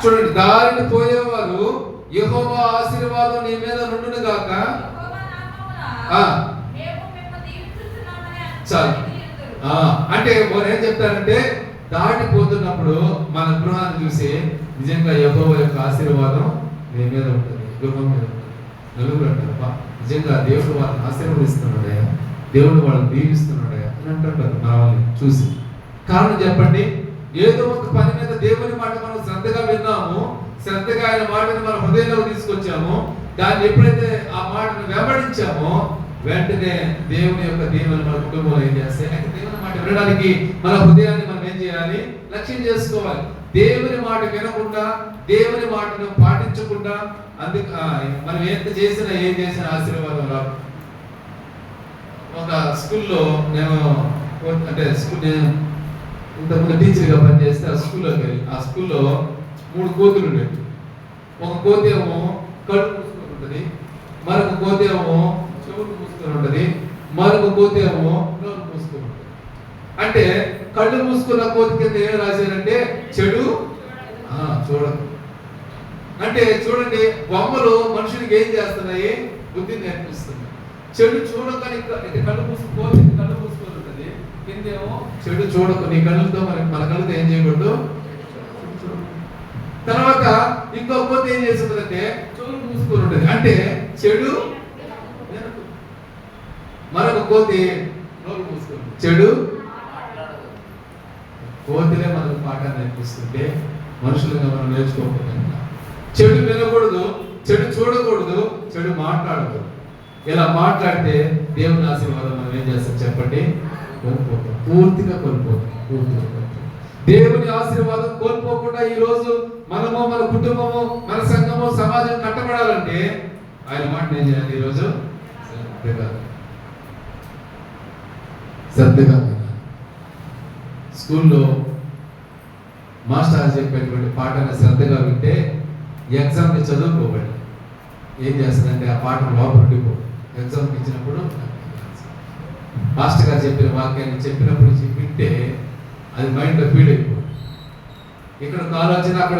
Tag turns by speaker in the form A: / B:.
A: చూడండి దారిని పోయేవారు యెహోవా ఆశీర్వాదం నీ మీద నుండును గాక. చాలు. అంటే వారు ఏం చెప్తారంటే దాటిపోతున్నప్పుడు మన గృహాన్ని చూసి నిజంగా యెహోవా యొక్క ఆశీర్వాదం నీ మీద ఉంటుంది గృహం మీద ఉంటుంది. నలుగురు అంటారు "అబ్బా, నిజంగా దేవుడు వాళ్ళని ఆశీర్వదిస్తున్నాడయ్యా దేవుడు వాళ్ళని దీవిస్తున్నాడయ్యా అని మన వాళ్ళని చూసి. కారణం చెప్పండి ఏదో ఒక పని మీద దేవుని మాట మనం శ్రద్ధగా విన్నాము శ్రద్ధగా ఆయన మాటను మన హృదయంలో తీసుకొచ్చాము దాన్ని ఎప్పుడైతే ఆ మాటను వెంబడించామో వెంటనే దేవుని యొక్క దేవుని మన కుటుంబంలో ఏం చేస్తాయి? అంటే దేవుని మాట వినడానికి మన హృదయాన్ని మనం ఏం చేయాలి? లక్ష్యం చేసుకోవాలి. దేవుని మాట వినకుండా దేవుని మాటను పాటించకుండా అందుకు మనం ఎంత చేసినా ఏం చేసినా ఆశీర్వాదం రాదు. ఒక స్కూల్లో నేను అంటే స్కూల్ నేను ఇంతకుముందు టీచర్గా పనిచేస్తే ఆ స్కూల్లోకి వెళ్ళి ఆ స్కూల్లో మూడు కోతులు ఉండేవి ఒక కోతి ఏమో కళ్ళు మూసుకొని ఉంటుంది మరొక కోతి ఏమో చెవులు మూసుకొని ఉంటుంది మరొక కోతి ఏమో నోరు మూసుకొని ఉంటుంది. అంటే కళ్ళు మూసుకున్న కోతి కింద ఏం రాశారంటే చెడు? చూడదు అంటే చూడండి బొమ్మలు మనుషునికి ఏం చేస్తున్నాయి? బుద్ధిని నేర్పిస్తున్నాయి. చెడు చూడకని కళ్ళు మూసుకు కోతి కళ్ళు మూసుకొని చెడు చూడకు. నీ కళ్ళతో మన మన కళ్ళతో ఏం చేయకూడదు? తర్వాత ఇంకో కోతి ఏం చేస్తుందంటే చెవులు మూసుకొని ఉంటుంది. అంటే చెడు మరొక కోతి నోరు మూసుకొని చెడు కోతిలే మనకు పాఠాన్ని నేర్పిస్తుంటే మనుషులుగా మనం నేర్చుకోకూడదు చెడు వినకూడదు చెడు చూడకూడదు చెడు మాట్లాడకూడదు. ఇలా మాట్లాడితే దేవుని ఆశీర్వాదం మనం ఏం చేస్తాం చెప్పండి? కోల్పోతాం. పూర్తిగా కోల్పోతాం. పూర్తిగా కోల్పోతాం. దేవుని ఆశీర్వాదం కోల్పోకుండా ఈ రోజు మనము మన కుటుంబము మన సంఘము సమాజం కట్టబడాలంటే ఆయన మాట ఏం చేయాలి ఈరోజు శ్రద్ధగా స్కూల్లో మాస్టర్ చెప్పేటువంటి పాటను శ్రద్ధగా వింటే ఎగ్జామ్ని చదువుకోబడి ఏం చేస్తుందంటే ఆ పాఠం లోపలికి ఎగ్జామ్కి ఇచ్చినప్పుడు మాస్టర్ గారు చెప్పిన వాక్యాన్ని చెప్పినప్పుడు వింటే అది మైండ్లో ఫీడ్ అయిపోతుంది. ఇక్కడ ఒక ఆలోచన అక్కడ